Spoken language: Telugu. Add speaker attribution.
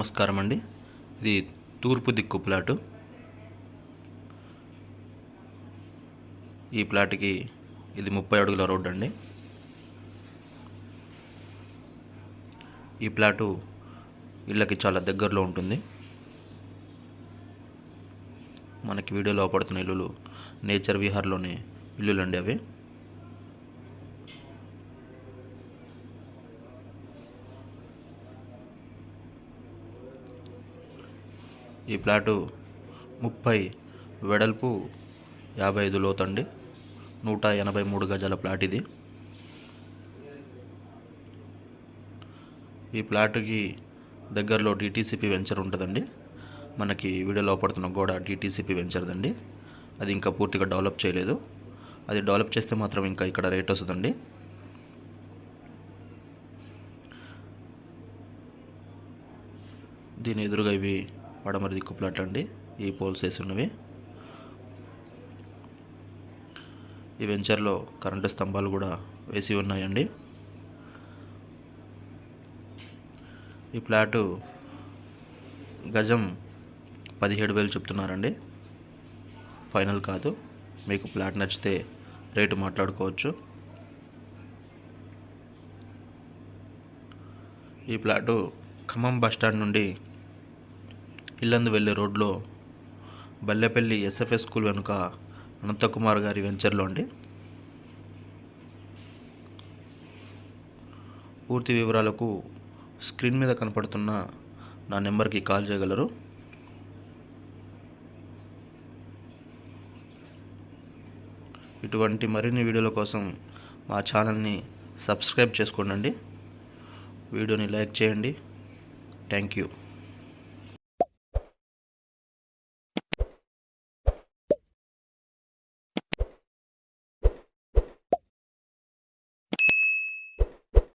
Speaker 1: నమస్కారం అండి. ఇది తూర్పు దిక్కు ప్లాటు. ఈ ప్లాట్కి ఇది ముప్పై అడుగుల రోడ్డు అండి. ఈ ప్లాటు ఇళ్ళకి చాలా దగ్గరలో ఉంటుంది. మనకి వీడియోలో పడుతున్న ఇల్లులు నేచర్ విహార్లోని ఇల్లులు అండి అవి. ఈ ప్లాటు ముప్పై వెడల్పు యాభై ఐదు లోతండి. నూట ఎనభై మూడు గజాల ప్లాట్ ఇది. ఈ ప్లాట్కి దగ్గరలో డిటీసీపీ వెంచర్ ఉంటుందండి. మనకి వీడియోలో పడుతున్న గోడ డిటీసీపీ వెంచర్దండి అది ఇంకా పూర్తిగా డెవలప్ చేయలేదు. అది డెవలప్ చేస్తే మాత్రం ఇంకా ఇక్కడ రేట్ వస్తుందండి. దీని ఎదురుగా ఇవి పడమరి దిక్కు ప్లాట్లు అండి ఈ పోల్స్ వేసి ఉన్నవి ఈ వెంచర్లో కరెంటు స్తంభాలు కూడా వేసి ఉన్నాయండి. ఈ ప్లాటు గజం పదిహేడు వేలు చెప్తున్నారండి. ఫైనల్ కాదు. మీకు ప్లాట్ నచ్చితే రేటు మాట్లాడుకోవచ్చు. ఈ ప్లాటు ఖమ్మం బస్టాండ్ నుండి ఇల్లందు వెళ్ళే రోడ్లో బల్లెపల్లి ఎస్ఎఫ్ఎస్ స్కూల్ వెనుక అనంతకుమార్ గారి వెంచర్లో అండి. పూర్తి వివరాలకు స్క్రీన్ మీద కనపడుతున్న నా నెంబర్కి కాల్ చేయగలరు. ఇటువంటి మరిన్ని వీడియోల కోసం మా ఛానల్ని సబ్స్క్రైబ్ చేసుకోండి వీడియోని లైక్ చేయండి. Thank you.